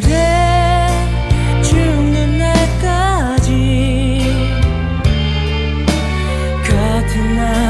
그래 죽는 날까지 같은 날